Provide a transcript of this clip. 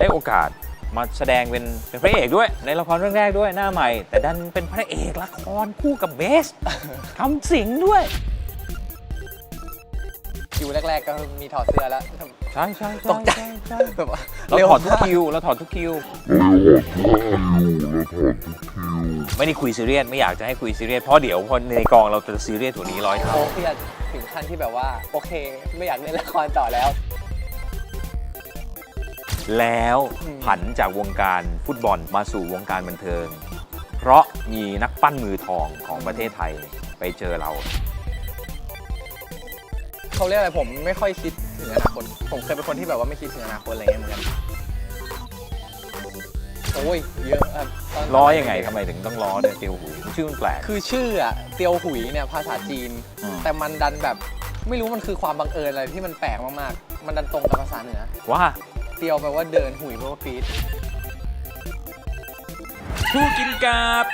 ได้โอกาสมาแสดงเป็นเป็นพระเอกด้วย ในละครเรื่องแรกด้วยหน้าใหม่ แต่ดันเป็นพระเอกละครคู่กับเบส ทำสิงด้วย คิวแรก ๆ ก็มีถอดเสื้อแล้ว ใช่ใช่ใช่ตกใจใช่ใช่แบบว่าเราเร็วถอดทุกมากคิวเราถอดทุกคิว ไม่ได้คุยซีเรียสไม่อยากจะให้คุยซีเรียสเพราะเดี๋ยวพอในกองเราจะซีเรียสกว่านี้ร้อยเท่า โอ้เครียดถึงขั้นที่แบบว่า โอเค ไม่อยากเล่นละครต่อแล้ว แล้วอืมผันจากวงการฟุตบอลมาสู่วงการบันเทิง เพราะมีนักปั้นมือทองของประเทศไทยไปเจอเรา เขาเรียกอะไรผมไม่ค่อยคิดถึงอนาคต ผมเคยเป็นคนที่แบบว่าไม่คิดถึงอนาคตอะไรเงี้ยเหมือนกัน โอ้ยเยอะครับตนล้อยังไงทำไมถึงต้องล้อเนี่ยเตียวหูชื่อมันแปลก คือชื่ออะเตียวหุยเนี่ยภาษาจีน อืม แต่มันดันแบบไม่รู้มันคือความบังเอิญอะไรที่มันแปลกมากๆ มันดันตรงกับภาษาเหนือ ว่า เตียวแปลว่าเดินหุยแปลว่าฟีดผู้กินกาบ